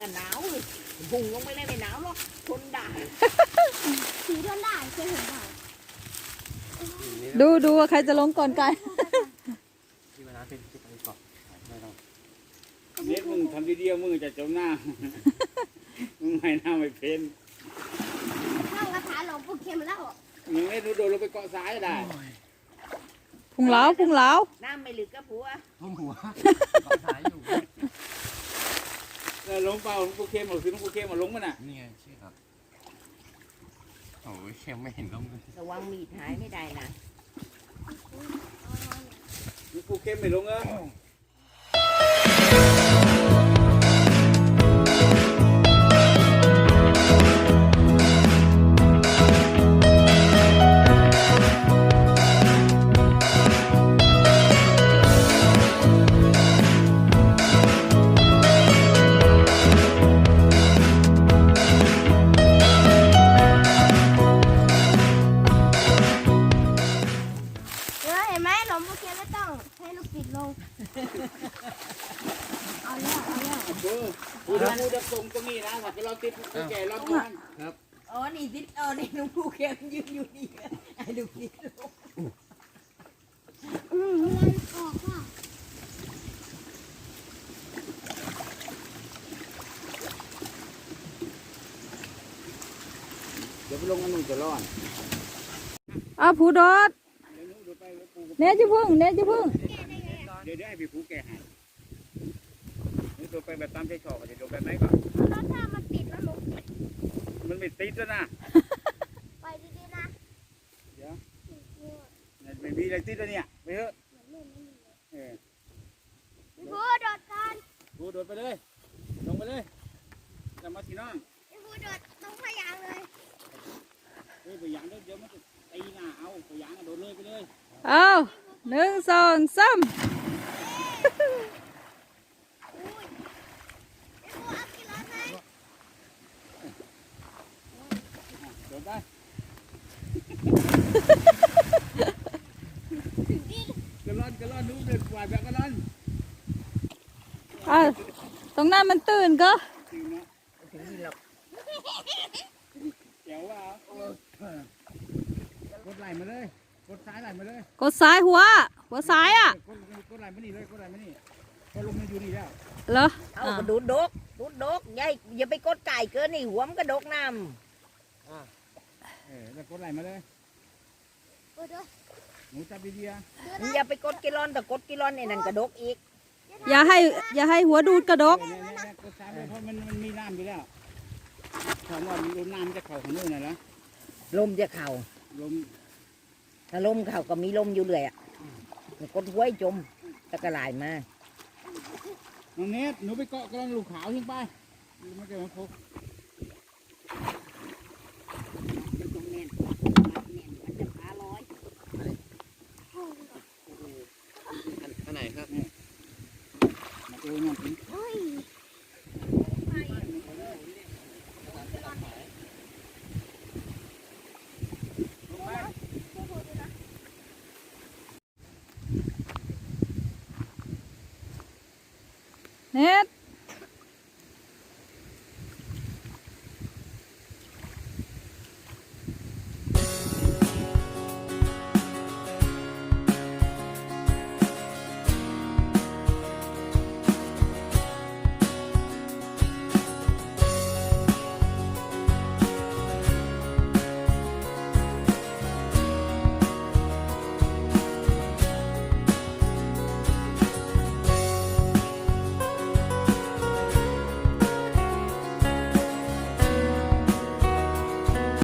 กันหนาวเลยพุ่งลงไปเลยไม่หนาวหรอกทนได้สีทนได้เคยเห็นได้ดูดูว่าใครจะลงก่อนกันที่เวลาเป็นที่ไปเกาะไม่ต้องเน็ตมึงทำดีๆมึงจะจมหน้า มึงไม่หน้าไม่เป็นข้างกระถาหลวงปู่เข็มแล้วมึงเน็ตดูโดดลงไปเกาะซ้ายได้พุงเหลาพุงเหลาน้ำไม่ลึกกับผัวทุ่มหัวเกาะสายอยู่ แล้วลงเปล่าหลวงปู่เข้มหรือหลวงปู่เข้มมาลงมันน่ะนี่ไงชื่อครับโอ้ยเข้มไม่เห็นลมเลยระวังมีดหายไม่ได้นะหลวงปู่เข้มไม่ลงเออ เอาแล้วเออกูจะกูจะส่งตรงนี้นะว่าจะรอติดกูแก่รอบนั้นอ๋อ นี่ติดอ๋อนี่หลุงปู่เข้มยืนอยู่นี่ไอ้ลูนี่ลูกอืมมันออกว่าเดี๋ยวไปลงอันนู้นจะร้อดเดี๋ยวนู้นเดี๋ยวไปหลวงปู่เนจะพึ่งเนจะพึ่งเดี๋ยวเดี๋ยวให้พี่ผู้แก่ให้นี่ตัวไปแบบตามใจชอบจะโดนแบบไหนก่อนแล้วถ้ามันติดแล้วลงมันไม่ติดแล้วนะไปดีๆนะเดี๋ยวไม่มีอะไรติดแล้วเนี่ยไปเถอะเออพี่พูโดดกันกูโดดไปเลยลงไปเลยจะมาที่น้องพี่พูโดดตรงพยางเลยเฮ้ยไปยางเดี๋ยวเดี๋ยวมันจะตีหน้าเอาไปยางอะโดดเลยไปเลยเอาหนึ่งสองสาม พี่พูเอากี่ร้อยไหม โดดไป กระล่อนกระล่อนนู้นเดินกวาดแบบกระล่อนเอาตรงนั้นมันตื่นก็จริงเนาะถึงนี่หรอกแจ๋วว่าเอากดไหลมาเลยกดซ้ายไหลมาเลยกดซ้ายหัว หัวซ้ายอะกดกดไหลมานี่เลยกดไหลมานี่ก็ลงมาอยู่นี่แล้วเหรอเอาอะกระดูดดกดูดดกอย่าอย่าไปกดไก่เกินนี่หัวมันกระดกน้ เออแล้วกดไหลมาเลยโอ้ยเดี๋ยวหนูจับดีๆอะำอย่าไปกดกิลอนแต่กดกิลอนไอ้นั่นกระดกอีก อย่าให้อย่าให้หัวดูดกระดกเออเนี่ยเนี่ยเนี่ยกดซ้ายไปเพราะมันมันมีน้ำอยู่แล้วถามว่ามีลมน้ำจะเข่าของนู่นน่ะนะลมจะเข่า ลมถ้าลมเข่าก็มีลมอยู่เลยอะกดห้วยจมตะกระลายมา น้องเนทหนูไปเกาะกระล่อนลูกขาวทิ้งไปมันจะมาพก ต้องแน่นแน่นมันจะพาร้อยอันไหนครับมาดูมันถึงเฮ้ยเน็ต